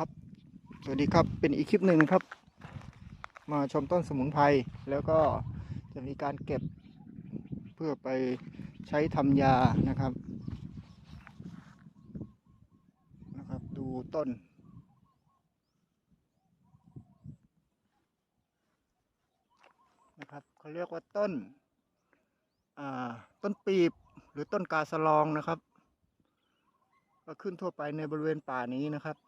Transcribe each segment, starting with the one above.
ครับสวัสดีครับเป็นอีกคลิปหนึ่งนะครับ มาชมต้นสมุนไพรแล้วก็จะมีการเก็บเพื่อไปใช้ทำยานะครับนะครับ ดูต้น นะครับเขาเรียกว่าต้นอ่าต้นปีบหรือต้นกาสลองนะครับ ก็ขึ้นทั่วไปในบริเวณป่านี้นะครับ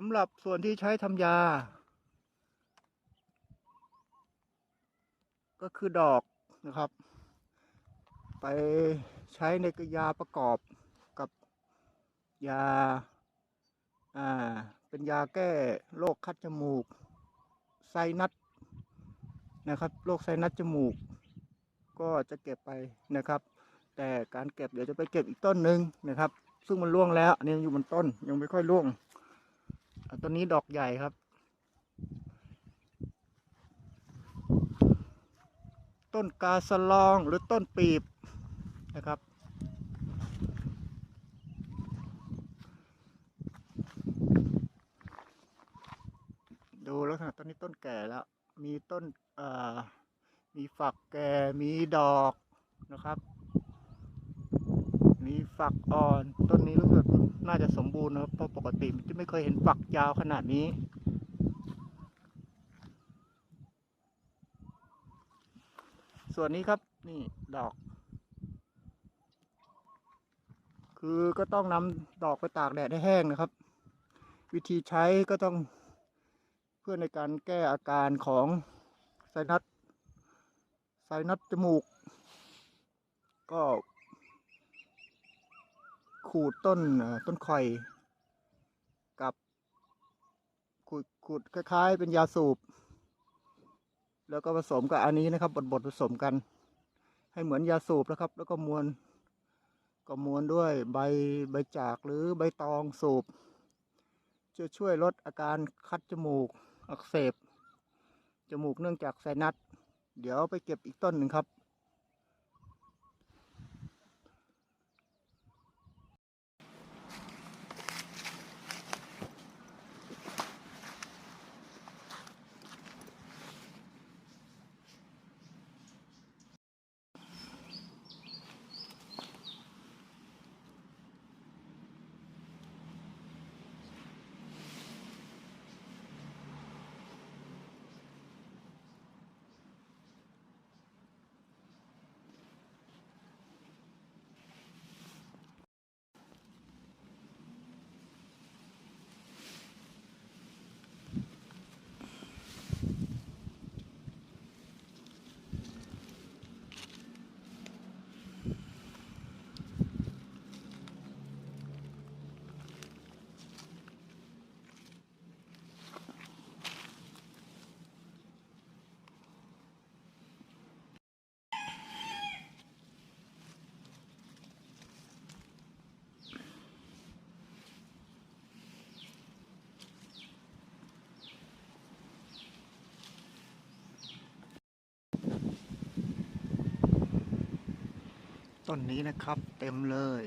สำหรับส่วนที่ใช้ทำยา ก็คือดอกนะครับ ไปใช้ในกยาประกอบกับยาอ่าเป็นยาแก้โรคคัดจมูก ไซนัสนะครับโรคไซนัสจมูก ก็จะเก็บไปนะครับ แต่การเก็บเดี๋ยวจะไปเก็บอีกต้นหนึ่งนะครับ ซึ่งมันร่วงแล้วอันนี้ยังอยู่บนต้นยังไม่ค่อยร่วง ต้นนี้ดอกใหญ่ครับ ต้นกาสลองหรือต้นปีบนะครับ ดูแล้วขนาดต้นนี้ต้นแก่แล้ว มีต้นมีฝักแก่มีดอกนะครับ มีฝักอ่อน ต้นนี้รู้สึกน่าจะสมบูรณ์นะครับเพราะปกติจะไม่เคยเห็นฝักยาวขนาดนี้ ส่วนนี้ครับนี่ดอก คือก็ต้องนำดอกไปตากแดดให้แห้งนะครับ วิธีใช้ก็ต้องเพื่อในการแก้อาการของไซนัสไซนัสจมูก ก็ ขูดต้นต้นข่อย กับขูดขูดคล้ายๆ เป็นยาสูบ แล้วก็ผสมกับอันนี้นะครับบดบดๆผสมกัน ให้เหมือนยาสูบนะครับ แล้วก็มวนก็มวนด้วยใบใบจากหรือใบตองสูบจะช่วยลดอาการคัดจมูกอักเสบ จมูกเนื่องจากไซนัส เดี๋ยวไปเก็บอีกต้นหนึ่งครับ ต้นนี้นะครับ เต็มเลย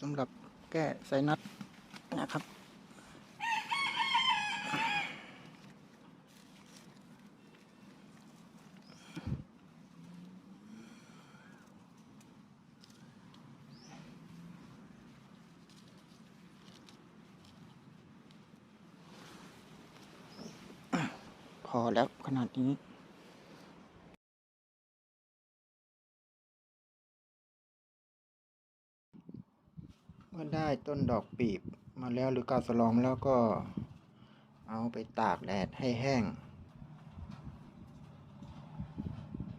สำหรับแก้ไซนัสนะครับ อแล้วขนาดนี้เมื่อได้ต้นดอกปีบมาแล้วหรือกาสลองมแล้วก็เอาไปตากแดดให้แห้ง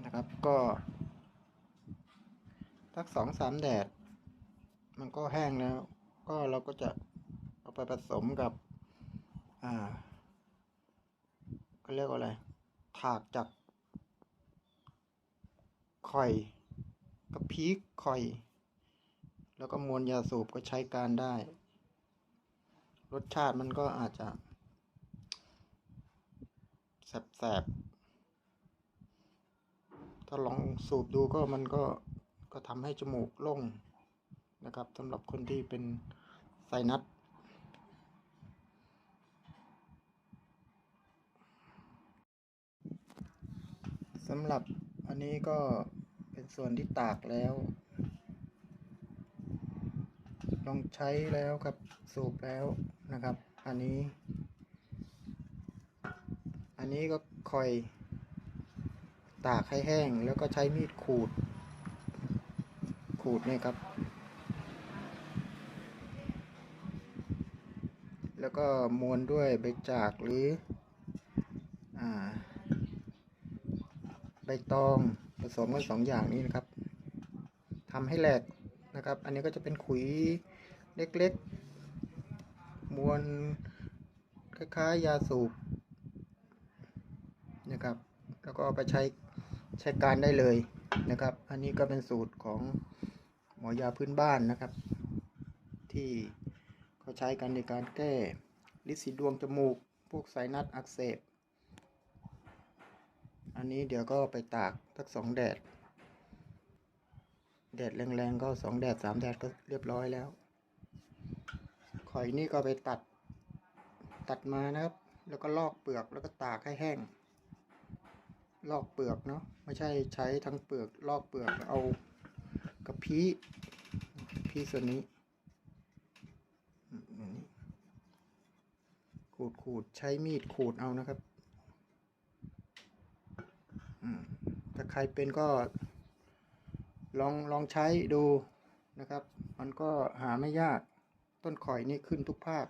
นะครับก็สักสองสามแดด มันก็แห้งแล้ว ก็เราก็จะเอาไปผสมกับอ่า เขาเรียกว่าอะไร ถากจากข่อยกับพีคข่อย แล้วก็มวลยาสูบก็ใช้การได้ รสชาติมันก็อาจจะ แสบๆ ถ้าลองสูบดูก็มันก็ก็ทำให้จมูกโล่งนะครับสำหรับคนที่เป็นไซนัส สำหรับอันนี้ก็เป็นส่วนที่ตากแล้ว ลองใช้แล้วครับสูบแล้วนะครับ อันนี้ อันนี้ก็คอย ตากให้แห้งแล้วก็ใช้มีดขูด ขูดเนี่ยครับ แล้วก็มวนด้วยใบจากหรือ อ่า บตองผสมกันสองอย่างนี้นะครับทำให้แหลกนะครับ อันนี้ก็จะเป็นขุยเล็กๆ มวลคล้ายๆยาสูบนะครับ แล้วก็เอาไปใช้ใช้การได้เลยนะครับ อันนี้ก็เป็นสูตรของหมอยาพื้นบ้านนะครับ ที่เขาใช้กันในการแก้ลินสีดวงจมูก พวกไซนัสอักเสบ อันนี้เดี๋ยวก็ไปตากสักสองแดด แดดแรงๆก็สองแดดสามแดดก็เรียบร้อยแล้วข่อยนี่ก็ไปตัด ตัดมานะครับ แล้วก็ลอกเปลือกแล้วก็ตากให้แห้ง ลอกเปลือกเนาะไม่ใช่ใช้ทั้งเปลือกลอกเปลือกเอากระพี้พี้ส่วนนี้นนี้ขูดขูดใช้มีดขูดเอานะครับ ถ้าใครเป็นก็ ลองลองใช้ดูนะครับ มันก็หาไม่ยากต้นข่อยนี่ขึ้นทุกภาค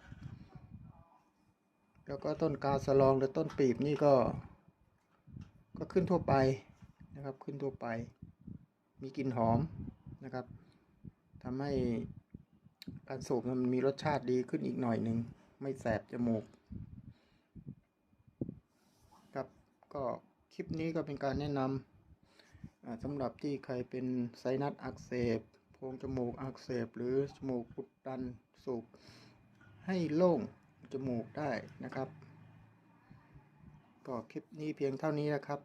แล้วก็ต้นกาสลองหรือต้นปีบนี่ก็ ก็ขึ้นทั่วไปนะครับ ขึ้นทั่วไป มีกลิ่นหอมนะครับทำให้การสูบมันมีรสชาติดีขึ้นอีกหน่อยหนึ่งไม่แสบจมูก ครับก็ค ลิปนี้ก็เป็นการแนะนำสำหรับที่ใครเป็นไซนัสอักเสบโพรงจมูกอักเสบ หรือจมูกอุดตันสูบให้โล่งจมูกได้นะครับก็คลิปนี้เพียงเท่านี้นะครับ